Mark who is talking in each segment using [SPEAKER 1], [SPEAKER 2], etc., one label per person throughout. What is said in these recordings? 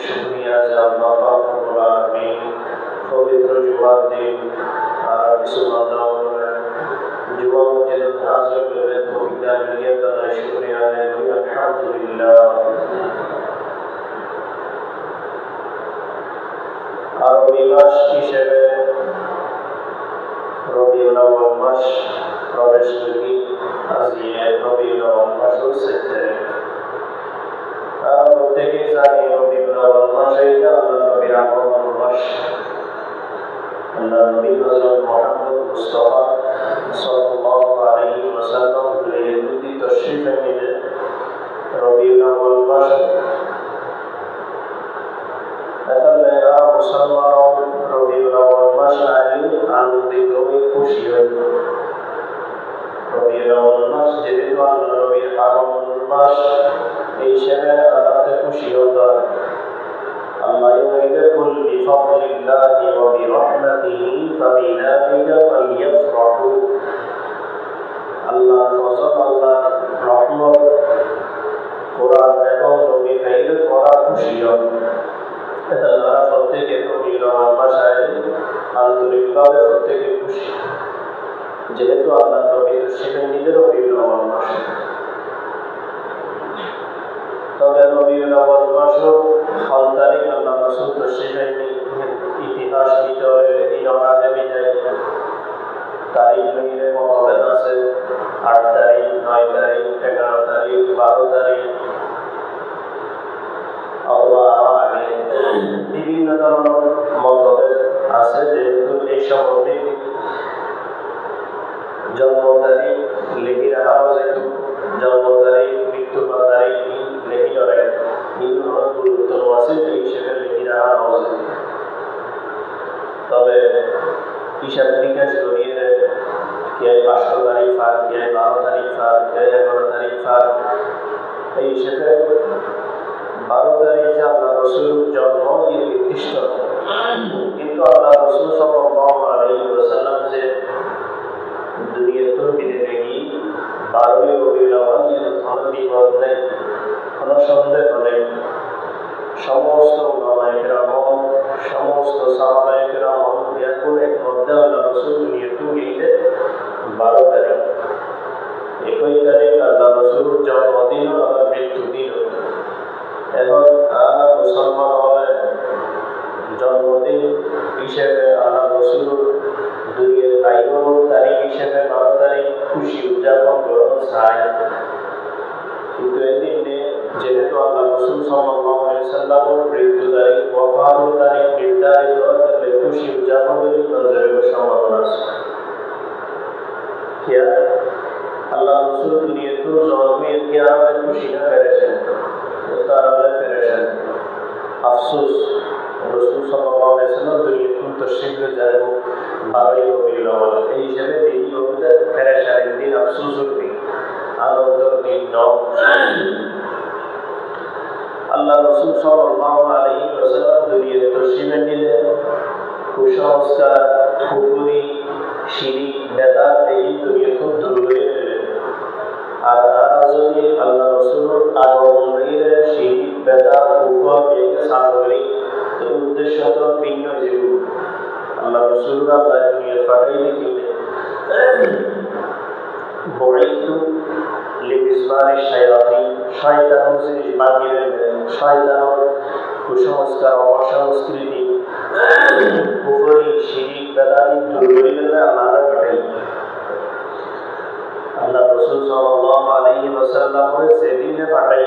[SPEAKER 1] شکریہ سے اللہ پاک رب العالمین پوتر جمعہ دن Müslümanlar, Divan Hazreti ve Tevhid'den niyetine şükriyan ediyor. Elhamdülillah. আরবি মাস হিসেবে রবিউল আউ্বাল মাস প্রবেশ করি আজকে রবিউল আউ্বাল মাস হচ্ছে আমরা প্রত্যেকেই জানি রবিউল আউ্বাল মাস এইটা আল্লাহ নবীর আগমন মাস আল্লাহ নবী হজরত মোহাম্মদ মুস্তফা সাল্লাল্লাহু আলাইহি ওয়াসাল্লাম দুটি তশরিফ এনেলেন রবিউল আউয়াল মাসে এতলেরা মুসলমান রবিউল আউয়াল মাস আলী আনন্দিত হয়ে খুশি হইল যেহেতু আল্লাহ নবীর আগমন মাস এই হিসেবে আল্লাহতে খুশি হতে আল্লাহ يقول بفضل الله وبرحمته فبذلك فليفرحوا আল্লাহ ফজল আল্লাহ রহমত কোরআন এবং নবী ফাইল করা খুশি হন এটা তারা প্রত্যেকে নবী রহমান ভাষায় আন্তরিকভাবে প্রত্যেকে খুশি যেহেতু আল্লাহ নবী তো সেখানে নিজের নবী রহমান ভাষা তবে নবীর আওয়াজ মাসও ইতিহাস মতভেদ আছে, আট তারিখ, নয় তারিখ, এগারো তারিখ, বারো তারিখ। অথবা আগে বিভিন্ন ধরনের মতভেদ আছে, যেহেতু এই সম্বন্ধে জন্ম তারিখ লিখি রাখা যেহেতু জন্ম তারিখ মৃত্যু তারিখ লিখি রাখে কিন্তু অনেক গুরুত্ব আছে এই হিসেবে লিখি রাখা উচিত তবে হিসাব নিকাশ করিয়ে কে পাঁচশো তারিখ ফার কে বারো তারিখ ফার কে এগারো তারিখ ফার এই হিসেবে বারো তারিখে আল্লাহ রসুল হিসেবে আল্লাহ রসুল দুনিয়ার আইন তারিখ হিসেবে বারো তারিখ খুশি উদযাপন করুন চায়। কিন্তু এদিনে যেহেতু আল্লাহ রসুল সাল্লামের মৃত্যু তারিখ, ওফাত তারিখ নির্ধারিত তাহলে খুশি উদযাপনের নজরের সম্ভাবনা আছে। আল্লাহ রসুল দুনিয়া তো জন্মে কিয়া খুশি না করেছেন তারা পেরেছেন আফসোস রসুল সাল্লাম দুনিয়া কোন তশরিফ যায় বারোই রবিউল আউয়াল এই হিসেবে আল্লাহ রসুল সাল্লাল্লাহু আলাইহি ওয়াসাল্লাম নিলেন কুসংস্কার কুফুরি শিরিক বেদাত এই দুনিয়া খুব দূর দিলেন। আর তারা যদি আল্লাহ রসুল আগমন শিরিক বেদাত কুফর এগুলো সামগ্রী তো উদ্দেশ্য তো ভিন্ন যেগুলো আল্লাহ রসুল আল্লাহ দুনিয়া পাঠাইলে কিনে বড়াইতু লিবিসবারি শায়াতিন শয়তান জিনিস দেবেন শয়তান কুসংস্কার, অপসংস্কৃতি, কুফরি, শিরিক, বেদাতি দূর করে দিলে আল্লাহ ঘটাই। আল্লাহ রসুল সাল্লাল্লাহু আলাইহি ওয়াসাল্লামের যেদিনে পাঠাই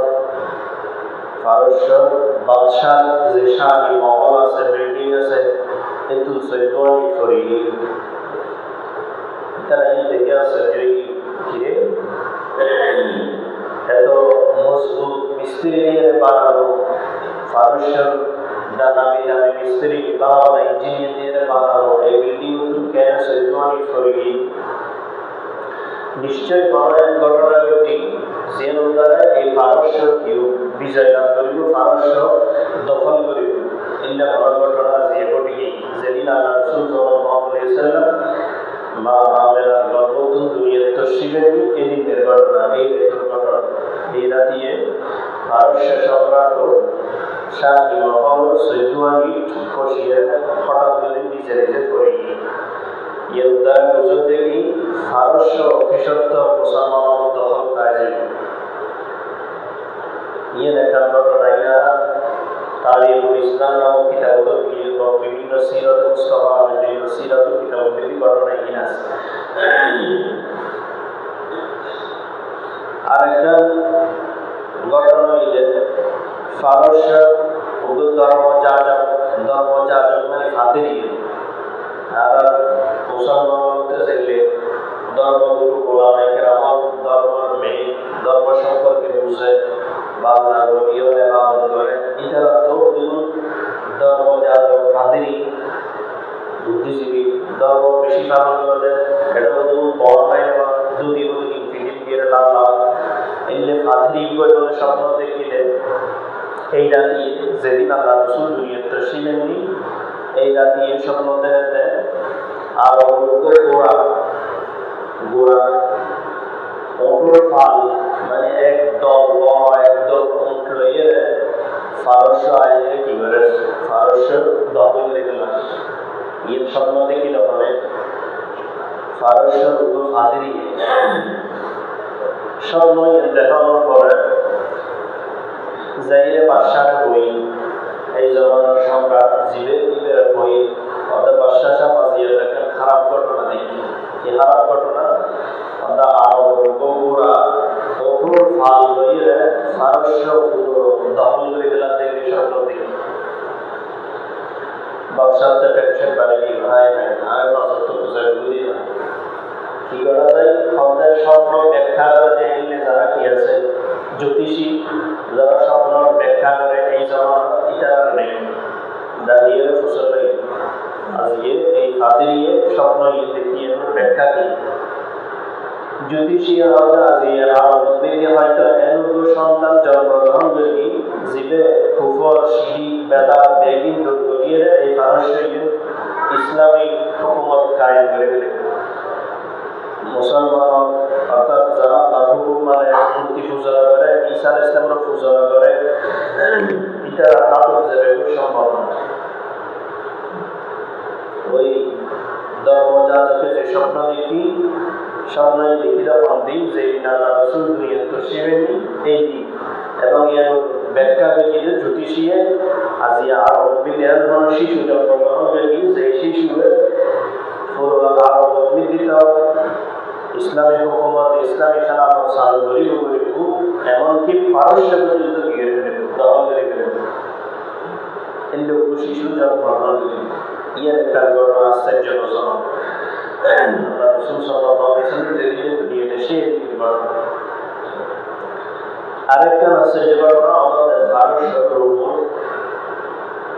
[SPEAKER 1] ফারস্য বাদশাহ, যে শাহী মহল আছে বিল্ডিং আছে, কিন্তু সৈকনি করি তারা এই দেখে আছে, যে কিরে এত মজবুত মিস্ত্রি দিয়ে বানানো ফারস্য দামি দামি মিস্ত্রি বানানো ইঞ্জিনিয়ার দিয়ে বানানো এই বিল্ডিং কেন সৈকনি করি নিশ্চয় বড় এক ঘটনা ঘটি, যে দ্বারা এই পারস্য কেউ বিজয় লাভ করিব পারস্য দখল করিব। এইটা বড় ঘটনা যে ঘটি যেদিন আল্লাহ রসুল সাল্লাম মা আমেরা গর্ভতুন দুনিয়ার তসিবে এদিনের ঘটনা, এই ঘটনা। এই রাতিয়ে পারস্য সম্রাট শাহী মহল সৈদুয়ানি বসিয়ে হঠাৎ করে নিজে নিজে করে ইয়েদার বুঝো দেখি ফারস্য অভিশপ্ত মুসলমান দখল কাজে কিতাব বিভিন্ন সিরত বিভিন্ন সিরত কিতাব ঘটনা আছে আরেকটা ঘটনা হইলে ফারস্য উগ্র ধর্ম যাজক ধর্ম যাজক মানে ফাঁদেরই আর মুসলমান বলতে চাইলে ধর্মগুরু গোলামের আমার ধর্মের মেয়ে, ধর্ম সম্পর্কে বুঝে বাংলা রবিও এবাদত করে ইতারা তো ধরুন ধর্ম যাজক ফাঁদেরই বুদ্ধিজীবী, ধর্ম বেশি পালন করে এটা তো বড় নাই যদি বলি ইনফিনিট দিয়ে লাভ লাভ এলে ফাঁদেরই করে স্বপ্ন দেখিলে, এই রাতি যেদিন আল্লাহ রসুল দুনিয়াতে ছিলেননি এই রাতি স্বপ্ন দেখতে আর গোড়া গোড়া অটোর ফাল মানে একদম বড় একদম উঠ লইয়ে ফারস্য আইনে কি করে ফারস্য দখল করে দিল স্বপ্ন দেখিল ফারস্য রূপ ফাদিরি স্বপ্ন দেখানোর পরে জাইরে বাদশাহ বই এই জমানার সম্রাট জিবে ইবের বই অর্থাৎ বাদশাহ শাহ দেখেন খারাপ ঘটনা দেখি এই খারাপ ঘটনা আমরা আরব অপুর ফাল লইয়ে ফারস্য পুরো দখল করে দিলাম দেখি স্বপ্ন দেখি বাদশাহ তো টেনশন বাড়ে কি ভাই আমি নজর তো বুঝে বুঝি না। কি করা যায়? আমাদের স্বপ্ন ব্যাখ্যা করে দেখলে যারা কি আছে? জ্যোতিষী, যারা স্বপ্ন ব্যাখ্যা করে এই জমা ইটার নেই। দাঁড়িয়ে ফসল নেই। আজকে এই ফাদিরিয়ে স্বপ্ন ইয়ে দেখিয়ে ব্যাখ্যা কি? জ্যোতিষী হয়তো আজিয়ে হয়তো এনুগ সন্তান জন্মগ্রহণ করি জীবে কুফর শিরিক বেদা বেগিন দূর এই পারস্য ইসলামী হুকুমত কায়েম করে গেলে মুসলমান অর্থাৎ যারা আল্লাহর হুকুম মানে মূর্তি পূজা করে, ঈসা ইসলামের পূজা করে এটা হাত যাবে খুব সম্ভব না। ওই ধর্মযাজকে যে স্বপ্ন দেখি দেখি তখন দিন যে নানা রসুল দুনিয়া তো শিবেনি এই এবং এর ব্যাখ্যা বেরিয়ে জ্যোতিষীয়ে আজি আর বিদ্যার ধরনের শিশু জন্মগ্রহণ করি যে করি এমনকি পারস্য পর্যন্ত কিন্তু শিশু জন্মগ্রহণ ইয়ার একটা ঘটনা আশ্চর্যজনক আরেকটা আশ্চর্য ঘটনা আমাদের রোমর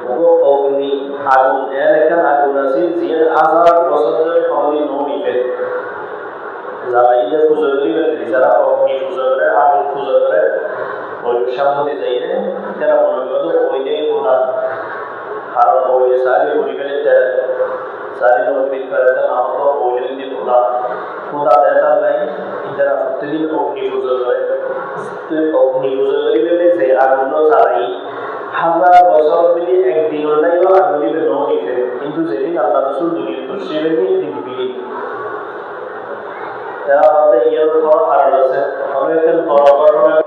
[SPEAKER 1] ও অগ্নি আগুন এর একটা আগুন আছে যে হাজার বছর ধরে কখনই নমিতে জ্বালাইলে পুজো করিবে যারা অগ্নি পুজো করে আগুন পুজো করে ওই সামনে যাইলে তারা মনে করল ওইটাই প্রধান কারণ ওই সারি পরিবারের নবীর করে নাম তো ওইটাই দিয়ে প্রধান খোদা দেখা নাই, যারা প্রতিদিন অগ্নি পুজো করে। তো অগ্নি পুজো করিবে যে, আগুন জ্বালাই। হাজার বছর মিলে একদিন নাই আগুন দিবে নমিতে কিন্তু যেদিন আল্লাহ রসুল দুনিয়া তো সেদিনই দিন ফিরি তারা আমাদের ইয়ের পর কারণ আছে। অনেক বড় ঘটনা